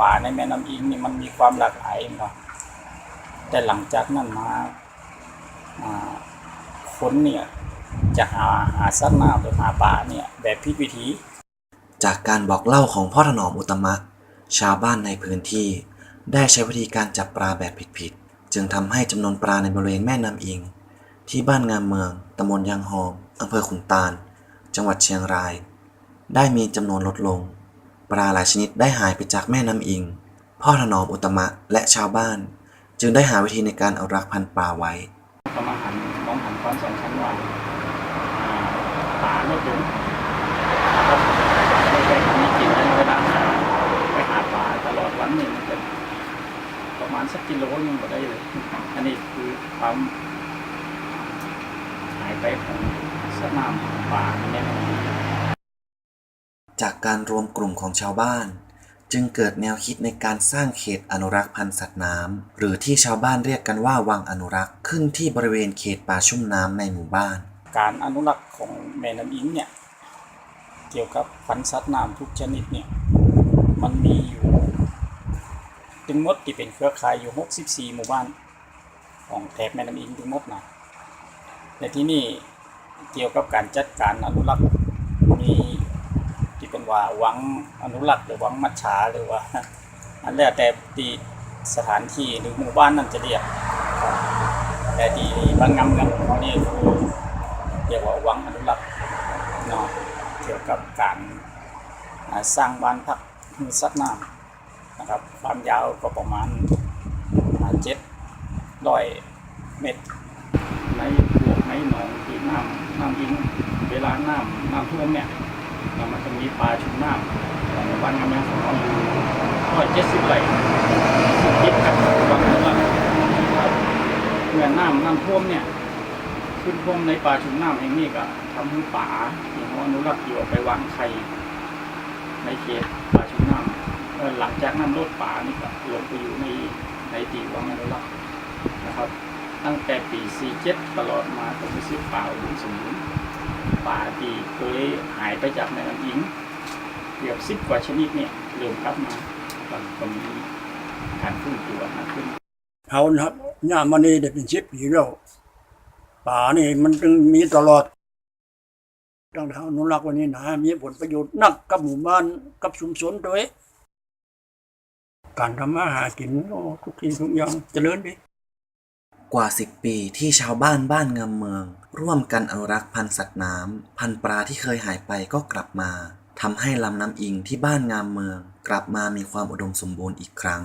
ป่าในแม่น้ำอิงนี่มันมีความหลากหลายเนาะแต่หลังจากนั้นมาคนเนี่ยจะหาหาสัตว์น้ำหรือหาปลาเนี่ยแบบผิดวิธี จากการบอกเล่าของพ่อถนอมอุตมะ ชาวบ้านในพื้นที่ ได้ใช้วิธีการจับปลาแบบผิดๆ จึงทำให้จำนวนปลาในบริเวณแม่น้ำอิง ที่บ้านงามเมืองตำบลยางหอมอำเภอขุนตาล จังหวัดเชียงราย ได้มีจำนวนลดลง ปลาหลายชนิดได้หายไปจากแม่น้ำอิง พ่อถนอมอุตมะและชาวบ้าน จึงได้หาวิธีในการเอนุรักพันปลาไว้ก็มาหันมองหันความสำคัญว่าอ่าป่าลดลงนะครับไม่ได้มีกินในเวลาหาไปหาปลาตลอดวันหนึ่งมันจะประมาณสักกิโลนึงก็ได้เลย อันนี้คือความหายไปของสนามป่าในแม่น้ำอิง จากการรวมกลุ่มของชาวบ้าน จึงเกิดแนวคิดในการสร้างเขตอนุรักษ์พันธุ์สัตว์น้ำหรือที่ชาวบ้านเรียกกันว่าวังอนุรักษ์ขึ้นที่บริเวณเขตป่าชุ่มน้ำในหมู่บ้าน การอนุรักษ์ของแม่น้ำอิงเนี่ยเกี่ยวกับพันธุ์สัตว์น้ำทุกชนิดเนี่ยมันมีอยู่ทั้งหมดที่เป็นเครือข่ายอยู่ 64 หมู่บ้าน ของแถบแม่น้ำอิงทั้งหมดนะในที่นี่เกี่ยวกับการจัดการอนุรักษ์มี ว่าวังอนุรักษ์หรือวังมัจฉาหรือว่าอันแล้วแต่ที่สถานที่หรือหมู่บ้านนั้นจะเรียกครับแต่ที่บางงำกันของนี่คือเรียกว่าวังอนุรักษ์เนาะเกี่ยวกับการสร้างบ้านพักให้สัตว์น้ำนะครับความยาวก็ประมาณเจ็ดร้อยเมตรในพวกในหนองที่น้ำน้ำอิงเวลาน้ำน้ำท่วมเนี่ย เรามันจะมีปลาชุมน้ำของบ้านงามแมงของเราอยู่ร้อยเจ็ดสิบไร่คิดกับวังนั้นละเมื่อน้ำน้ำท่วมเนี่ย ขึ้นท่วมในป่าชุมน้ำเองนี่ก็ทำให้ป่าที่เขาอนุรักษ์อยู่ไปวางไข่ในเขตป่าชุมน้ำหลังจากน้ำลดป่านี่ก็ลงไปอยู่ในในตีวังอนุรักษ์นะครับ ตั้งแต่ปี 47 ตลอดมาผมรู้สึกป่าอุดมสมบูรณ์ ป่าที่เคยหายไปจากแม่น้ำอิงเกือบสิบกว่าชนิดเนี่ยเริ่มกลับมาก็มีการฟื้นตัวมากขึ้นเขานะครับย่ามันนี่ได้เป็นชิปปีแล้วป่านี่มันจึงมีตลอดตั้งแต่อนุรักษ์วันนี้นะมีผลประโยชน์นักกับหมู่บ้านกับชุมชนด้วยการทำมาหากินโอ้ทุกทีทุกอย่างเจริญดี กว่า10ปีที่ชาวบ้านบ้านงามเมือง ร่วมกันอนุรักษ์พันธุ์สัตว์น้ำพันธุ์ปลาที่เคยหายไปก็กลับมาทำให้ลำน้ำอิงที่บ้านงามเมือง กลับมามีความอุดมสมบูรณ์อีกครั้ง